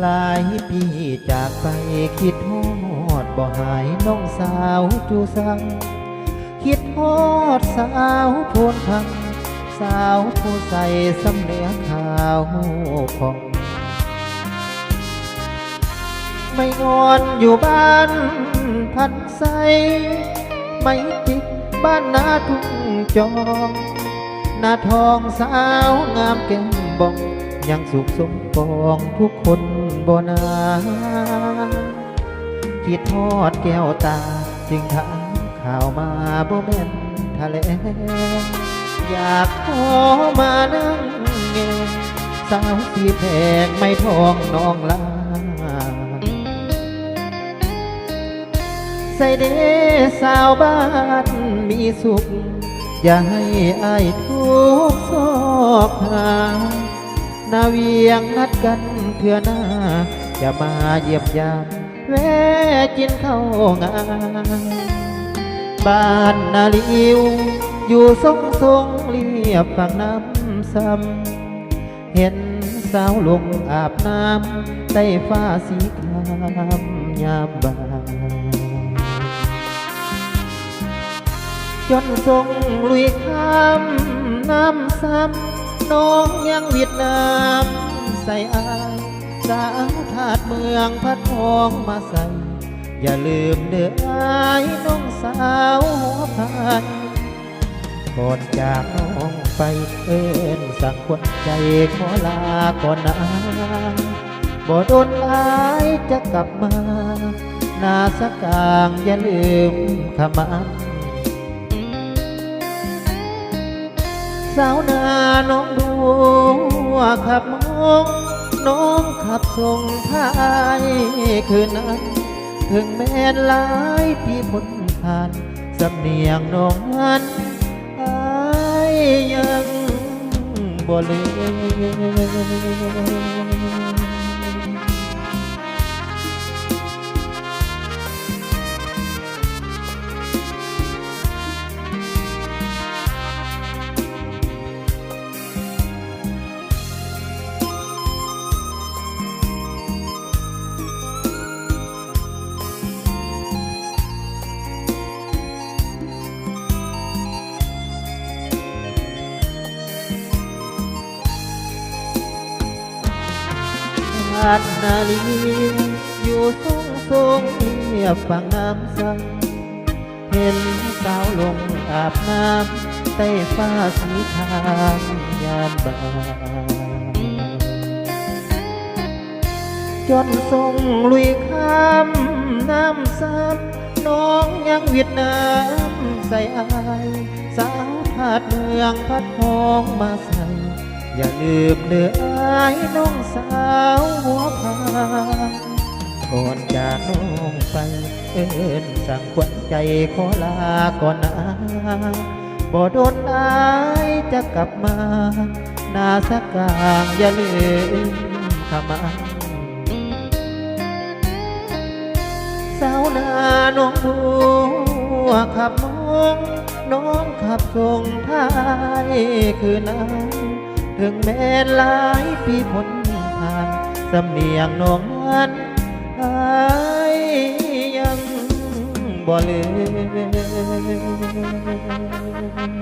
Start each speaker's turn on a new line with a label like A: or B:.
A: หลายปีจากไปคิดฮอดบ่หายน้องสาวจูสัง คิดฮอดสาวโพนพัง สาวผู้ใส่สำเนียงขาวผ่อง ไม่นอนอยู่บ้านพันใสไม่ติดบ้านนาทุ่งจองนาทองสาวงามแก้มบอง ยังสุขสมปองทุกคนบ่นาคิดทอดแก้วตา จึงถามข่าวมาบ่แม่นทะเล อยากขอมานั่งเงสาวสีแพงไม่ทองน้องลาใส่เดสาวบ้านมีสุข อย่าให้อายทุกซอกหา นาเวียงนัดกันเพื่อหน้า จะมาเยียมยามแวะกินข้าวงานบ้านนาลิว อยู่ทรงทรงเรียบฝั่งน้ำซ้ำเห็นสาวลงอาบน้ำใต้ฟ้าสีครามยามบ่ายจนทรงลุยข้ามน้ำซ้ำ น้องยังเวียดนามใส่อายสาวถาดเมืองพัดทองมาใส่ อย่าลืมเด้ออายน้องสาวหัวพายก่อนจากน้องไปเอินสั่งควันใจขอลาก่อนนะบ่โดนอายจะกลับมา นาสกกางอย่าลืมขมัน สาวนาน้องดูว่าขับมองน้องขับส่งท้ายคืนนั้น ถึงแม้นหลายปีพ้นผ่านสำเนียงน้องนั้นอายยังบ่ลืมานนาลีอยู่ทรงทรงเรียบฝั่งน้ำสังเห็นสาวลงอาบน้ำใต้ฟ้าสีทางยามบ่ายจนทรงลุยข้ามน้ำซ้ำน้องยังเวียดนามใส่อาย สาวผาดเมืองพัดพองมาใส่ อย่าลืมเด้ออายน้องสาวหัวพาก่อนจากน้องไปเอินสั่งขวัญใจขอลาก่อนนะบ่โดนอายจะกลับมานาสักกลางอย่าลืมขมาสาวนาน้องบัวขับน้อง น้องขับส่งท้ายคืนนั้น ถึงแม้หลายปีพ้นผ่านสำเนียงน้องนั้นอายยังบ่ลืม